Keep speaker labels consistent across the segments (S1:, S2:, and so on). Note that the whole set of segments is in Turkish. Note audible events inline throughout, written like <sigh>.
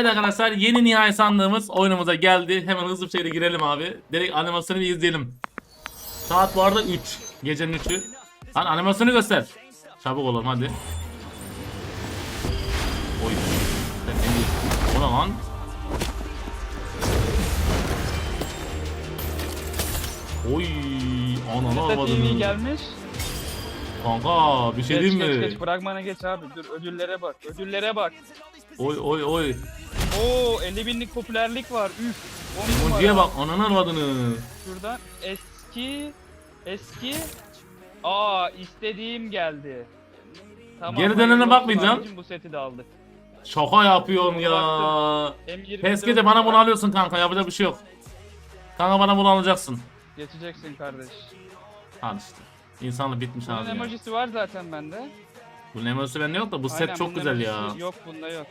S1: Evet arkadaşlar yeni nihai sandığımız oyunumuza geldi. Hemen hızlı bir şekilde girelim abi. Direkt animasyonu bir izleyelim. Saat bu arada 3. Gecenin 3'ü. Lan animasyonu göster. Çabuk olalım hadi. Oy. O ne lan? Oy. Ananı avadını.
S2: gelmiş.
S1: Kanka bir şey
S2: geç,
S1: diyeyim
S2: geç
S1: mi?
S2: geç fragmana geç abi. Dur ödüllere bak. Ödüllere bak.
S1: Oy oy oy.
S2: Oo 50 binlik popülerlik var. Üf. 10
S1: Emojiye
S2: numara.
S1: bak ananı avadını.
S2: Şuradan eski eski Aa istediğim geldi. Tamam,
S1: Geri
S2: hayırlı
S1: dönene
S2: olsun
S1: bakmayacağım.
S2: abicim, Bu seti de aldık.
S1: Şaka yapıyorsun ya.
S2: M24
S1: Peskede bana bunu alıyorsun kanka yapacak bir şey yok. Kanka bana bunu alacaksın.
S2: Geçeceksin kardeş.
S1: Al işte. İnsanlık bitmiş
S2: Bunun
S1: abi ya.
S2: emojisi var zaten bende.
S1: Bu emoji bende yok da bu set
S2: Aynen,
S1: çok
S2: bunun
S1: güzel ya.
S2: emojisi Yok bunda yok.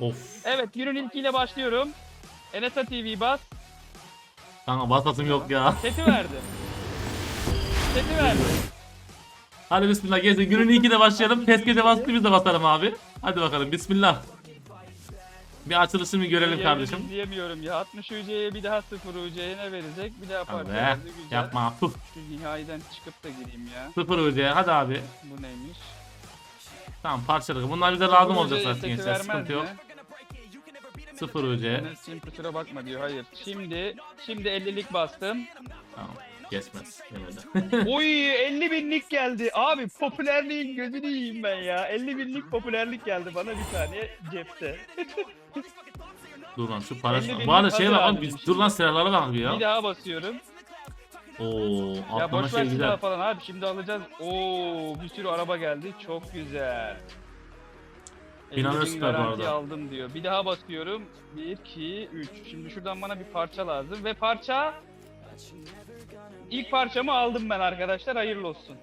S1: Of.
S2: Evet günün ilkiyle başlıyorum. Enesa TV bas.
S1: Kanka basasım yok ya.
S2: Seti verdi. Seti verdi.
S1: Hadi bismillah gezin. Günün ilki de başlayalım. Peskede bastı biz de basalım abi. Hadi bakalım bismillah. Bir açılışını görelim kardeşim.
S2: Diyemiyorum ya. 60 UC'ye bir daha 0 UC'ye ne verecek? Bir daha parça
S1: Abi
S2: verdi. Güzel.
S1: yapma. Puf.
S2: Şu nihayeden çıkıp da gireyim ya.
S1: Sıfır UC. Hadi abi.
S2: Bu neymiş?
S1: Tamam parçalık. Bunlar bize lazım olacak
S2: UC'ye
S1: zaten gençler. Sıkıntı yok. Sıfır UC.
S2: Enes'cim kusura bakma diyor. Hayır. Şimdi şimdi 50'lik bastım.
S1: Tamam. Geçmez. Yemedi. <laughs>
S2: Oy 50 binlik geldi. Abi popülerliğin gözünü yiyeyim ben ya. 50 binlik popülerlik geldi bana bir tane cepte. <laughs>
S1: dur lan şu para.
S2: 50 bin
S1: Bu arada şeye bak
S2: abi
S1: biz dur lan silahlara bak bir ya.
S2: Bir daha basıyorum.
S1: Oo,
S2: Ya
S1: atlama
S2: boş
S1: şey
S2: ver
S1: güzel.
S2: silah falan abi şimdi alacağız. Oo bir sürü araba geldi. Çok güzel.
S1: Planör
S2: 50 bin
S1: süper bu
S2: garanti
S1: arada.
S2: aldım diyor. Bir daha basıyorum. 1 2 3. Şimdi şuradan bana bir parça lazım ve parça İlk parçamı aldım ben arkadaşlar. Hayırlı olsun.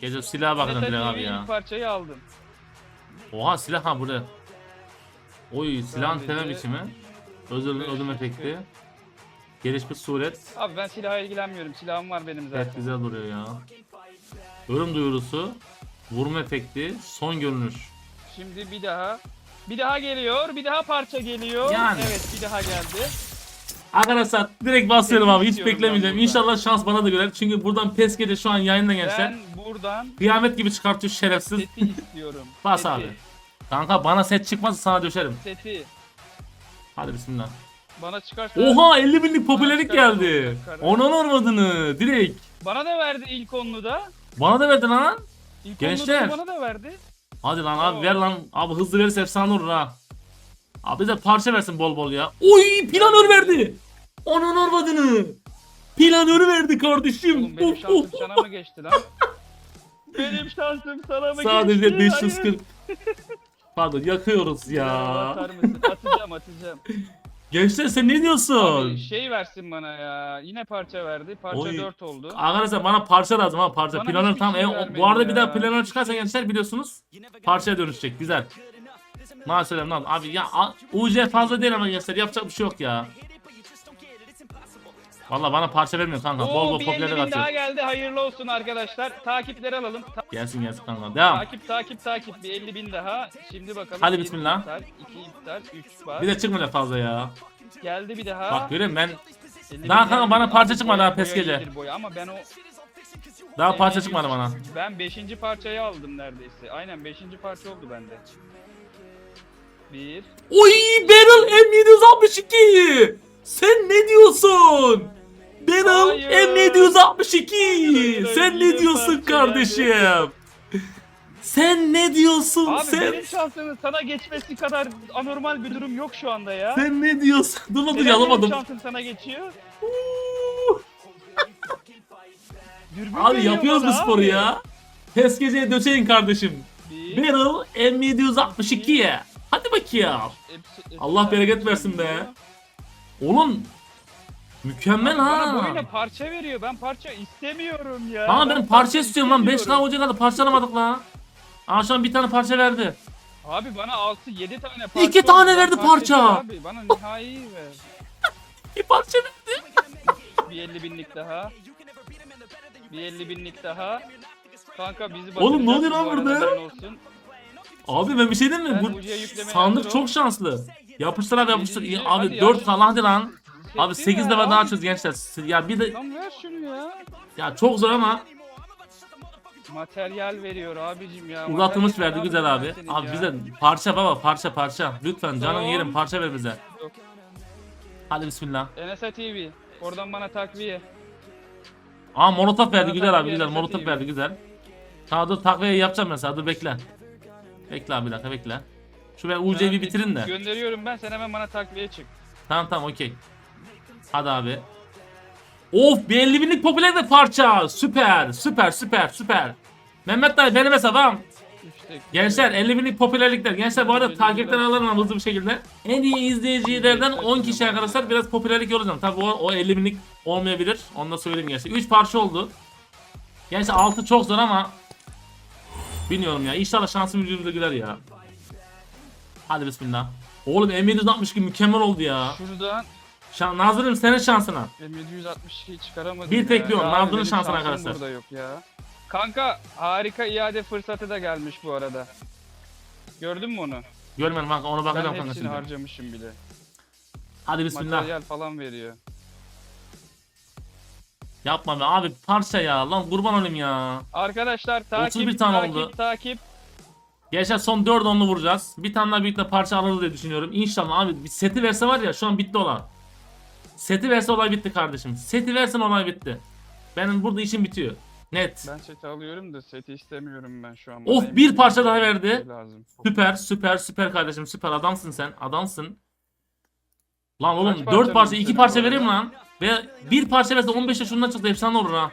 S1: Gece silaha bakın
S2: TV
S1: abi ya.
S2: ilk parçayı aldım.
S1: Oha silah ha burada. Oy silahın
S2: Sadece-
S1: tema biçimi. Özel ödüm efekti. Gelişmiş suret.
S2: Abi ben silahla ilgilenmiyorum. Silahım var benim zaten.
S1: Evet güzel duruyor ya. Ölüm duyurusu. Vurma efekti. Son görünüş.
S2: Şimdi bir daha. Bir daha geliyor. Bir daha parça geliyor.
S1: Yani.
S2: Evet bir daha geldi.
S1: Arkadaşlar direkt basıyorum abi. Hiç beklemeyeceğim. İnşallah şans bana da görer. Çünkü buradan Peske'de şu an yayında gençler.
S2: Ben buradan
S1: Kıyamet gibi çıkartıyor şerefsiz.
S2: seti istiyorum. <laughs>
S1: Bas
S2: Seti.
S1: abi. Kanka bana set çıkmazsa sana düşerim.
S2: Seti.
S1: Hadi bismillah.
S2: Bana çıkarsa
S1: Oha 50 binlik popülerlik geldi. Onun olmadığını direkt.
S2: Bana da verdi ilk onlu da.
S1: Bana da verdin lan.
S2: İlk
S1: Gençler.
S2: bana da verdi.
S1: Hadi lan abi ver lan. Abi hızlı verirse efsane olur ha. Abi bize parça versin bol bol ya. Oy planör verdi. Onun olmadığını. Planörü verdi kardeşim.
S2: Oğlum benim şansım sana mı geçti lan? <laughs> benim şansım sana mı
S1: Sadece
S2: geçti?
S1: 540. Pardon yakıyoruz
S2: Hayır.
S1: ya.
S2: Atar mısın? Atacağım atacağım. <laughs>
S1: Gençler sen ne diyorsun?
S2: Abi şey versin bana ya. Yine parça verdi. Parça
S1: Oy.
S2: 4 oldu.
S1: Arkadaşlar bana parça lazım ha parça.
S2: Bana
S1: Planör
S2: hiçbir
S1: tam.
S2: şey
S1: E,
S2: vermedi
S1: bu arada bir
S2: ya.
S1: daha planör çıkarsa gençler biliyorsunuz parçaya dönüşecek. Güzel. Maalesef lan abi ya a- UC fazla değil ama gençler yapacak bir şey yok ya. Valla bana parça vermiyor kanka. bol bol
S2: 50 bin daha
S1: atıyor.
S2: geldi. Hayırlı olsun arkadaşlar. Takipleri alalım. Ta-
S1: Gelsin gelsin kanka. Devam.
S2: takip takip takip. Bir 50 bin daha. Şimdi bakalım.
S1: Hadi
S2: Bir
S1: bismillah.
S2: iptal, iki iptal, 3 var.
S1: Bir de çıkmadı fazla ya.
S2: Geldi bir daha.
S1: Bak görüyor musun ben
S2: 50
S1: Daha
S2: bin
S1: kanka
S2: geldi.
S1: bana parça çıkmadı
S2: boya-
S1: ha,
S2: boya
S1: gece.
S2: iyidir boya Ama ben o
S1: daha parça çıkmadı bana.
S2: Ben 5. parçayı aldım neredeyse. Aynen 5. parça oldu bende. 1
S1: Oy Beryl M762. Diyorsun? Beryl
S2: Hayır.
S1: M762. Sen ne diyorsun kardeşim? Sen ne diyorsun
S2: Abi
S1: sen?
S2: benim şansımın sana geçmesi kadar anormal bir durum yok şu anda ya.
S1: Sen ne diyorsun? Dur lan dur
S2: Neden benim
S1: yalamadım.
S2: şansım sana geçiyor? Dürbün
S1: Abi
S2: veriyor
S1: yapıyoruz bu
S2: bana
S1: sporu
S2: abi.
S1: ya. Pes geceye döşeyin kardeşim.
S2: Bir,
S1: Beryl M762'ye. Hadi bakayım.
S2: hepsi- hepsi-
S1: Allah bereket versin be. Oğlum mükemmel
S2: Bana
S1: ha.
S2: böyle parça veriyor. Ben parça istemiyorum ya.
S1: Tamam ben parça istiyorum lan. 5
S2: istemiyorum.
S1: daha hoca kadar parçalamadık la. Aa şu an bir tane parça verdi.
S2: Abi bana 6 7 tane parça
S1: İki
S2: oldu.
S1: tane
S2: Ben
S1: verdi
S2: parça
S1: parça.
S2: istiyorum Abi bana nihai ver. <laughs>
S1: Bir parça verdi. <laughs>
S2: Bir 50 binlik daha. Bir 50 binlik daha. Kanka bizi
S1: Oğlum, ne oluyor lan burada?
S2: Olsun.
S1: Abi ben bir şey diyeyim mi?
S2: Ben
S1: Bu
S2: yüklemeye
S1: sandık çok şanslı. Yapıştır abi yapıştır. Abi
S2: hadi
S1: 4
S2: ya.
S1: kalan hadi lan. Abi
S2: Setti
S1: 8
S2: ya,
S1: defa daha açıyoruz gençler. Ya bir de
S2: Lan ver şunu ya.
S1: ya çok zor ama
S2: Materyal veriyor abicim ya.
S1: uzatılmış verdi güzel abi. Abi bize parça baba parça parça. Lütfen canın
S2: Tamam.
S1: yerim parça ver bize.
S2: Yok.
S1: Hadi bismillah.
S2: NSA TV. Oradan bana takviye.
S1: Aa molotof verdi
S2: Bana
S1: güzel abi
S2: takviye
S1: güzel molotof verdi güzel. Tamam dur takviye yapacağım mesela dur bekle. Bekle abi bir dakika bekle. Şu ben UC'yi bir bitirin de.
S2: Gönderiyorum ben sen hemen bana takviye çık.
S1: Tamam tamam okey. Hadi abi. Of bir 50 binlik popüler de parça. Süper süper süper süper. Mehmet dayı benim hesabım. Gençler 50 binlik popülerlikler. Gençler bu arada takipten alırım hızlı bir şekilde. En iyi izleyicilerden 10 kişi arkadaşlar biraz popülerlik olacağım. Tabi o, o 50 binlik olmayabilir. Onu da söyleyeyim gençler. 3 parça oldu. Gençler 6 çok zor ama bilmiyorum ya. İnşallah şansım yüzümüze güler ya. Hadi bismillah. Oğlum M762 mükemmel oldu ya.
S2: Şuradan
S1: Şan Nazırım senin şansına.
S2: M762'yi çıkaramadım
S1: Bir tek bir on,
S2: Ya
S1: Nazlı'nın
S2: benim
S1: şansına
S2: şansım
S1: arkadaşlar.
S2: Burada yok ya. Kanka harika iade fırsatı da gelmiş bu arada. Gördün mü onu?
S1: Görmedim kanka ona
S2: Ben
S1: bakacağım kanka
S2: hepsini
S1: şimdi.
S2: harcamışım bile.
S1: Hadi bismillah.
S2: Materyal falan veriyor.
S1: Yapma be abi parça ya. Lan kurban olayım ya.
S2: Arkadaşlar takip
S1: 31 tane
S2: takip
S1: oldu.
S2: takip.
S1: Gençler son 4 onlu vuracağız. Bir tane daha büyük de parça alırız diye düşünüyorum. İnşallah abi bir seti verse var ya şu an bitti olan. Seti verse olay bitti kardeşim. Seti versen olay bitti. Benim burada işim bitiyor. Net.
S2: Ben seti alıyorum da seti istemiyorum ben şu an.
S1: Of,
S2: Bana
S1: bir
S2: M762
S1: parça daha verdi.
S2: Lazım.
S1: Süper süper süper kardeşim süper adamsın sen adamsın. Lan oğlum
S2: Kaç
S1: 4
S2: parça
S1: parça
S2: verdin
S1: 2
S2: sen
S1: parça vereyim lan? Ve bir parça verse 15 yaşından çıktı efsane olur ha.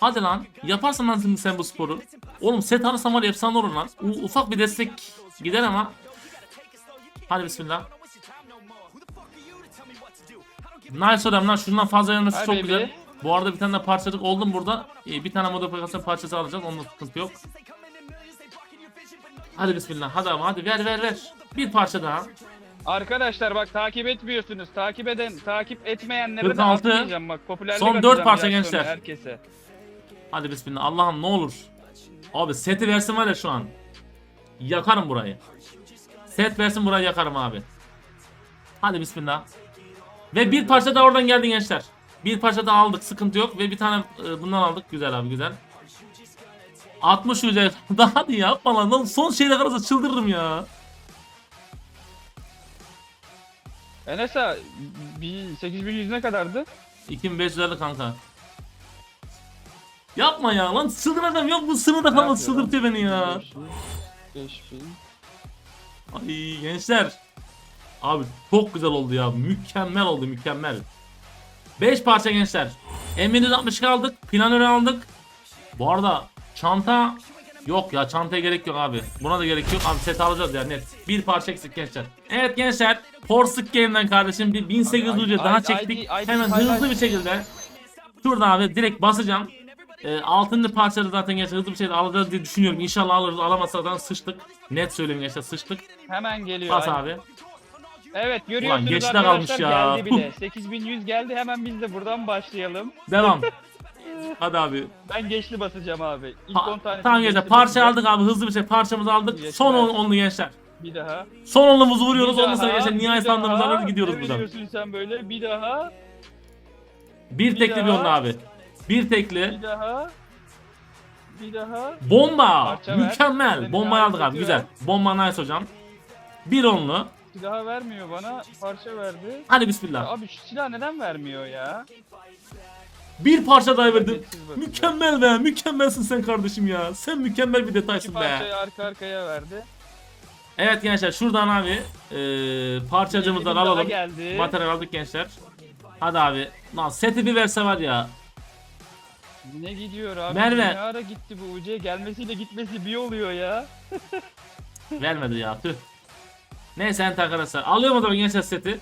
S1: Hadi lan yaparsın lan şimdi sen bu sporu. Oğlum set alırsam var efsane olur lan. U- ufak bir destek gider ama. Hadi bismillah. Nice hocam lan şundan fazla
S2: Hadi
S1: çok
S2: be.
S1: güzel. Bu arada bir tane de parçacık oldum burada. Ee, bir tane modifikasyon parçası alacağız. Onda sıkıntı yok. Hadi bismillah. Hadi ama hadi ver ver ver. Bir parça daha.
S2: Arkadaşlar bak takip etmiyorsunuz. Takip eden, takip etmeyenlere de
S1: 46.
S2: atmayacağım bak. Popülerlik
S1: Son dört
S2: atacağım
S1: parça
S2: biraz sonra
S1: gençler.
S2: Herkese.
S1: Hadi bismillah. Allah'ım ne olur. Abi seti versin var ya şu an. Yakarım burayı. Set versin burayı yakarım abi. Hadi bismillah. Ve bir parça da oradan geldi gençler. Bir parça da aldık sıkıntı yok ve bir tane e, bundan aldık güzel abi güzel. 60 yüzey <laughs> daha hadi yapma lan Lan son şeyle kalırsa çıldırırım ya.
S2: Enes'a 8100 ne kadardı?
S1: 2550 kanka. Yapma ya lan çıldıracağım yok bu
S2: Ne yapıyor lan?
S1: çıldırtıyor beni ya.
S2: 5000.
S1: Ay gençler. Abi çok güzel oldu ya. Mükemmel oldu mükemmel. 5 parça gençler. M762 aldık. Planörü aldık. Bu arada çanta yok ya çantaya gerek yok abi. Buna da gerek yok. Abi set alacağız ya net. Bir parça eksik gençler. Evet gençler. Porsuk Game'den kardeşim bir 1800
S2: Abi,
S1: ucu daha çektik. Hemen hızlı bir şekilde. Şurada abi direkt basacağım. E, altıncı parçada zaten gençler hızlı bir şekilde alacağız diye düşünüyorum. İnşallah alırız. Alamazsak sıçtık. Net söyleyeyim gençler sıçtık.
S2: Hemen geliyor.
S1: Bas abi.
S2: Evet görüyorsunuz
S1: Ulan geçte
S2: arkadaşlar
S1: kalmış ya.
S2: geldi bile. 8100 geldi hemen biz de buradan başlayalım.
S1: Devam. <laughs> Hadi abi.
S2: Ben geçli basacağım abi. İlk
S1: Pa-
S2: 10 tane.
S1: tamam gençler parça aldık abi hızlı bir şey parçamızı aldık.
S2: Yetmez.
S1: Son on, onlu gençler.
S2: Bir daha.
S1: Son onlumuzu vuruyoruz
S2: Bir
S1: ondan sonra
S2: daha,
S1: gençler nihai
S2: bir
S1: sandığımızı
S2: daha.
S1: alıyoruz gidiyoruz
S2: Ne
S1: buradan.
S2: veriyorsun sen böyle? Bir daha.
S1: Bir
S2: Bir
S1: tekli bir
S2: daha.
S1: onlu abi. Bir tekli.
S2: Bir daha. Bir daha.
S1: Bomba.
S2: Parça ver.
S1: Mükemmel. Bombayı aldık abi güzel. Bomba nice hocam. Bir onlu.
S2: Daha vermiyor bana. Parça verdi.
S1: Hadi
S2: Ya
S1: bismillah.
S2: abi şu silah neden vermiyor ya?
S1: Bir parça daha
S2: basıyor.
S1: Mükemmel be. Mükemmelsin sen kardeşim ya. Sen mükemmel bir
S2: İki
S1: detaysın be.
S2: parçayı arka arkaya verdi.
S1: Evet gençler şuradan abi eee parçacımızdan
S2: daha
S1: alalım.
S2: geldi.
S1: Materyal aldık gençler. Hadi abi. Lan seti bir verse var ya.
S2: Ne gidiyor abi?
S1: Merve.
S2: Ne ara gitti bu UC? Gelmesiyle gitmesi bir oluyor ya. <laughs>
S1: Vermedi ya tüh. Neyse ent arkadaşlar. Alıyorum o zaman gençler seti.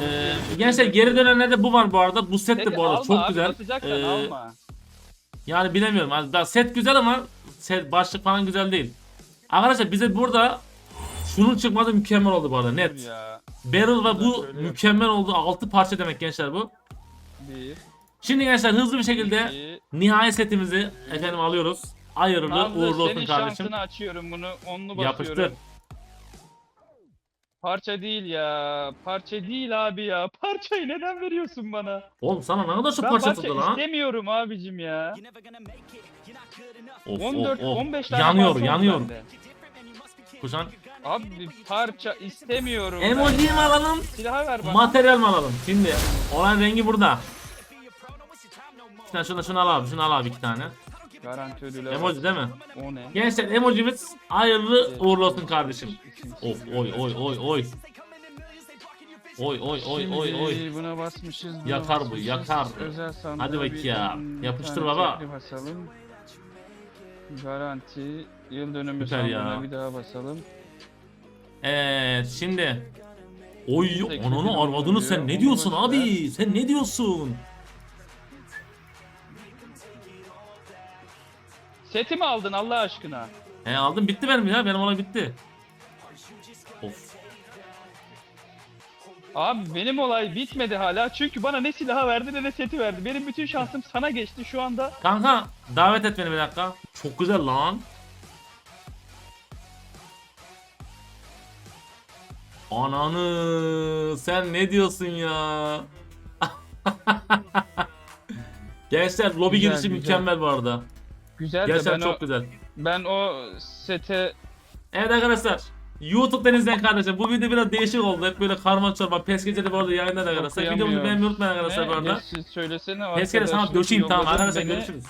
S1: Ee, gençler geri dönenlerde bu var bu arada. Bu set de bu arada çok güzel. Ee,
S2: alma.
S1: Yani bilemiyorum. Yani daha set güzel ama set başlık falan güzel değil. Arkadaşlar bize burada şunun çıkması mükemmel oldu bu arada net.
S2: ya.
S1: Barrel ve bu mükemmel oldu. 6 parça demek gençler bu.
S2: Bir,
S1: Şimdi gençler hızlı bir şekilde
S2: iki,
S1: nihai setimizi efendim alıyoruz. Hayırlı
S2: Nazlı
S1: uğurlu olsun
S2: senin
S1: kardeşim.
S2: şansını açıyorum bunu. Onlu basıyorum.
S1: Yapıştır.
S2: Parça değil ya. Parça değil abi ya. <laughs> Parçayı neden veriyorsun bana?
S1: Oğlum sana ne kadar çok
S2: Ben
S1: parça
S2: parça
S1: tuttu lan.
S2: istemiyorum abicim ya.
S1: Of
S2: 14
S1: of of.
S2: 15 tane
S1: Yanıyor
S2: parça oldu
S1: yanıyor.
S2: bende. Abi parça istemiyorum. ben.
S1: Emoji mi alalım?
S2: Silahı ver bana.
S1: Materyal mi alalım? Şimdi olan rengi burada. Sen şunu şunu al abi. Şunu al abi iki tane.
S2: Garanti ödülü.
S1: Emoji değil mi?
S2: O ne?
S1: Gençler emojimiz hayırlı uğurlu olsun kardeşim. Of oy oy oy oy. Oy oy oy oy oy.
S2: Şimdi Buna basmışız. buna
S1: Yakar bu,
S2: basmışız.
S1: yakar.
S2: Özel sandığa
S1: Hadi bak
S2: bir-
S1: ya.
S2: bir
S1: Yapıştır
S2: tane
S1: baba.
S2: basalım. Garanti. Yıl dönümü
S1: Süper ya.
S2: sandığına bir daha basalım.
S1: Evet şimdi. Oy
S2: Tekli
S1: ananı arvadını sen ne diyorsun abi? Sen ne diyorsun?
S2: Setimi aldın Allah aşkına.
S1: He aldım bitti benim ya benim olay bitti. Of.
S2: Abi benim olay bitmedi hala çünkü bana ne silahı verdi ne de seti verdi. Benim bütün şansım sana geçti şu anda.
S1: Kanka davet et beni bir dakika. Çok güzel lan. Ananı sen ne diyorsun ya? <laughs> Gençler lobi girişi
S2: güzel.
S1: mükemmel bu arada.
S2: Güzel de
S1: Gerçekten
S2: ben
S1: çok
S2: o,
S1: güzel.
S2: ben o sete
S1: Evet arkadaşlar. YouTube'dan izleyen kardeşler bu video biraz değişik oldu. Hep böyle karma çorba. Pes gecede bu arada yayınladı arkadaşlar. Videomuzu beğenmeyi unutmayın arkadaşlar bu arada.
S2: siz söylesene
S1: Pes gece sana
S2: arkadaşlar
S1: döşeyim tamam arkadaşlar
S2: beni.
S1: görüşürüz.